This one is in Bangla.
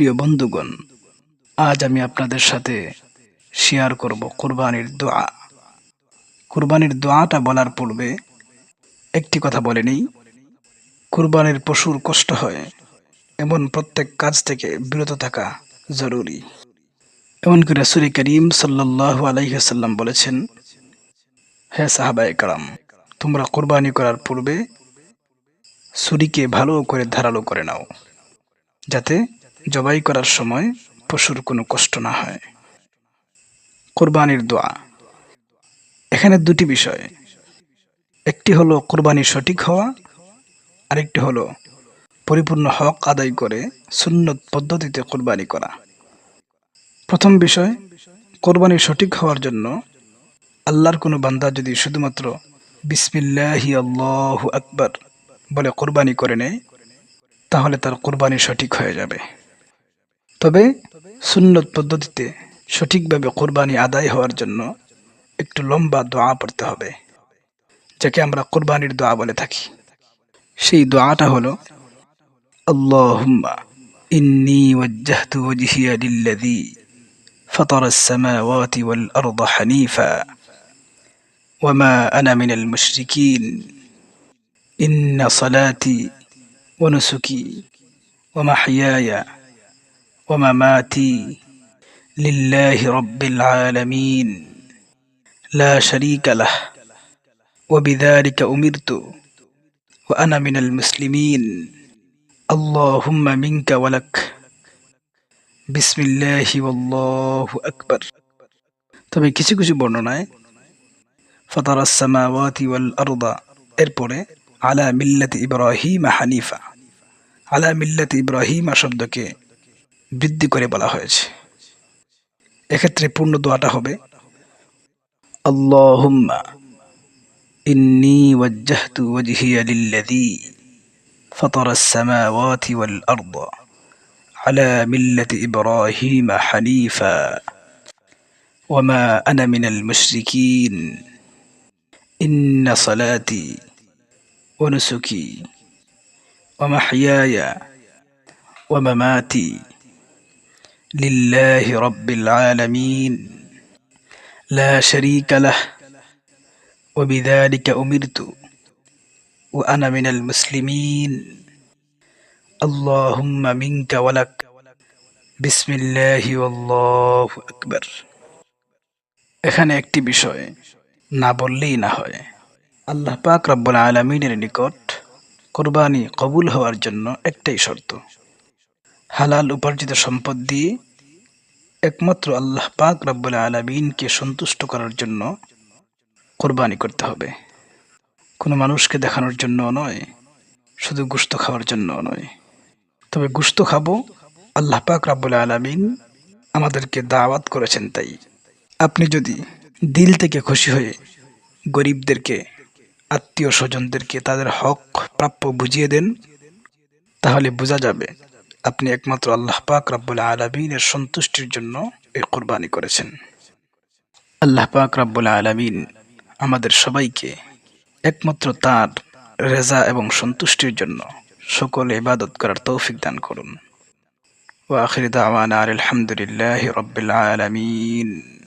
প্রিয় বন্ধুগণ, আজ আমি আপনাদের সাথে শেয়ার করব কোরবানির দোয়া। কোরবানির দোয়াটা বলার পূর্বে একটি কথা বলে নিই। কোরবানির পশুর কষ্ট হয়, এমন প্রত্যেক কাজ থেকে বিরত থাকা জরুরি। এমনকি রাসুল করিম সাল্লাল্লাহু আলাইসাল্লাম বলেছেন, হে সাহাবায়ে কারাম, তোমরা কোরবানি করার পূর্বে ছুরিকে ভালো করে ধারালো করে নাও, যাতে জবাই করার সময় পশুর কোনো কষ্ট না হয়। কোরবানির দোয়া। এখানে দুটি বিষয়। একটি হলো কোরবানি সঠিক হওয়া, আরেকটি হলো পরিপূর্ণ হক আদায় করে সুন্নত পদ্ধতিতে কোরবানি করা। প্রথম বিষয়, কোরবানি সঠিক হওয়ার জন্য আল্লাহর কোনো বান্দা যদি শুধুমাত্র বিসমিল্লাহি আল্লাহু আকবার বলে কোরবানি করে নেয়, তাহলে তার কোরবানি সঠিক হয়ে যাবে। তবে সুন্নত পদ্ধতিতে সঠিকভাবে কোরবানি আদায় হওয়ার জন্য একটু লম্বা দোয়া পড়তে হবে যাকে আমরা কোরবানির দোয়া বলে থাকি সেই দোয়াটা হলো আল্লাহুম্মা ইন্নি ওয়াজ্জাহতু ওয়াজহিয়া লিল্লাযী فطر السماوات والأرض حنيفا وما أنا من المشركين إن صلاتي ونسكي ومحياي ومماتي لله رب العالمين لا شريك له وبذلك أمرت وأنا من المسلمين اللهم منك ولك بسم الله والله أكبر তবে কিছু কিছু বর্ণনায় ফতারাস সামাওয়াতি ওয়াল আরদা এরপরে আলা মিল্লাতি ইব্রাহিম হানিফা আলা মিল্লাতি ইব্রাহিমা শব্দকে বৃদ্ধি করে বলা হয়েছে এক্ষেত্রে পূর্ণ দোয়াটা হবে আল্লাহুম্মা ইন্নি ওয়াজ্জাহতু ওয়াজহিয়া লিল্লাযী فطر السماوات والأرض على ملة إبراهيم حنيفا وما أنا من المشركين إن صلاتي ونسكي ومحياي ومماتي لله رب العالمين لا شريك له وبذلك أمرت وأنا من المسلمين اللهم منك ولك بسم الله والله أكبر এখানে একটি বিষয় না বললেই না হয় আল্লাহ পাক রব্বুল আলমিনের নিকট কোরবানি কবুল হওয়ার জন্য একটাই শর্ত হালাল উপার্জিত সম্পদ দিয়ে একমাত্র আল্লাহ পাক রব্বুল আলমিনকে সন্তুষ্ট করার জন্য কোরবানি করতে হবে। কোনো মানুষকে দেখানোর জন্য নয়, শুধু গুস্ত খাওয়ার জন্য নয়। তবে গুস্ত খাব, আল্লাহ পাক রাব্বুল আলমিন আমাদেরকে দাওয়াত করেছেন তাই। আপনি যদি দিল থেকে খুশি হয়ে গরিবদেরকে, আত্মীয় স্বজনদেরকে তাদের হক প্রাপ্য বুঝিয়ে দেন, তাহলে বোঝা যাবে আপনি একমাত্র আল্লাহ পাক রাব্বুল আলমিনের সন্তুষ্টির জন্য এই কোরবানি করেছেন। আল্লাহ পাক রাব্বুল আলমিন আমাদের সবাইকে একমাত্র তার রেজা এবং সন্তুষ্টির জন্য সকলে ইবাদত করার তৌফিক দান করুন। ওয়াখির আর আলহামদুলিল্লাহ রাব্বিল আলামিন।